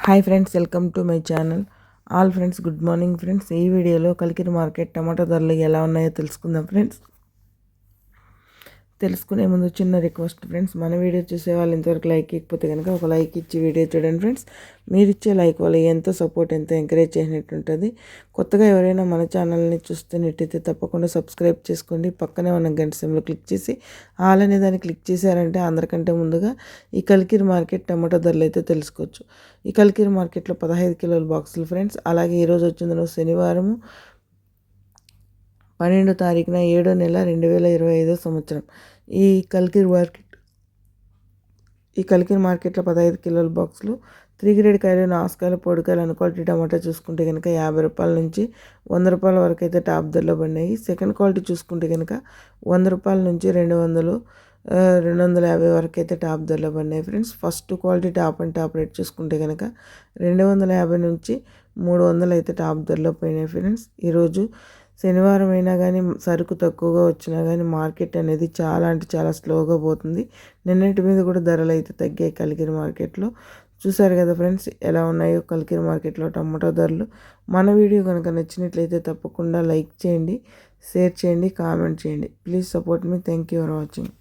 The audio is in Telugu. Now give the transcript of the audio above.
Hi friends welcome to my channel all friends good morning friends ఈ వీడియోలో కలికిరి మార్కెట్ టమాటో ధరలు ఎలా ఉన్నాయో తెలుసుకుందాం ఫ్రెండ్స్ తెలుసుకునే ముందు చిన్న రిక్వెస్ట్ ఫ్రెండ్స్ మన వీడియో చూసే వాళ్ళు ఇంతవరకు లైక్ ఇకపోతే కనుక ఒక లైక్ ఇచ్చి వీడియో చూడండి ఫ్రెండ్స్. మీరు ఇచ్చే లైక్ వల్ల ఎంతో సపోర్ట్ ఎంతో ఎంకరేజ్ చేసినట్టు ఉంటుంది. కొత్తగా ఎవరైనా మన ఛానల్ని చూస్తున్నట్టయితే తప్పకుండా సబ్స్క్రైబ్ చేసుకోండి. పక్కనే ఉన్న గంట సెమ్లో క్లిక్ చేసి ఆల్ అనే దాన్ని క్లిక్ చేశారంటే అందరికంటే ముందుగా ఈ కలికిరి మార్కెట్ టమాటో ధరలు అయితే తెలుసుకోవచ్చు. ఈ కలికిరి మార్కెట్లో పదహైదు కిలోల బాక్సులు ఫ్రెండ్స్. అలాగే ఈరోజు వచ్చిందను శనివారము పన్నెండు తారీఖున ఏడో నెల రెండు వేల ఇరవై ఐదో సంవత్సరం. ఈ కల్కిర్ మార్కెట్ ఈ కల్కిర్ మార్కెట్లో పదహైదు కిలోల బాక్సులు త్రీ గ్రేడ్ కాయలు నాసుకాయలు పొడికాయలు అనుకోటి టమాటా చూసుకుంటే కనుక యాభై రూపాయల నుంచి వంద రూపాయల వరకు అయితే టాప్ ధరలో పడినాయి. సెకండ్ క్వాలిటీ చూసుకుంటే కనుక వంద రూపాయల నుంచి రెండు వందలు రెండు వందల యాభై వరకు అయితే టాప్ ధరలో పడినాయి. Friends first quality top and top rate చూసుకుంటే కనుక రెండు వందల యాభై నుంచి మూడు వందలు అయితే టాప్ ధరలో పోయినాయి ఫ్రెండ్స్. ఈరోజు శనివారం అయినా కానీ సరుకు తక్కువగా వచ్చినా కానీ మార్కెట్ అనేది చాలా అంటే చాలా స్లోగా పోతుంది. నిన్నటి మీద కూడా ధరలు అయితే తగ్గాయి కలికిరి మార్కెట్లో. చూసారు కదా ఫ్రెండ్స్ ఎలా ఉన్నాయో కలికిరి మార్కెట్లో టమాటో ధరలు. మన వీడియో కనుక నచ్చినట్లయితే తప్పకుండా లైక్ చేయండి షేర్ చేయండి కామెంట్ చేయండి. Please support me. Thank you for watching.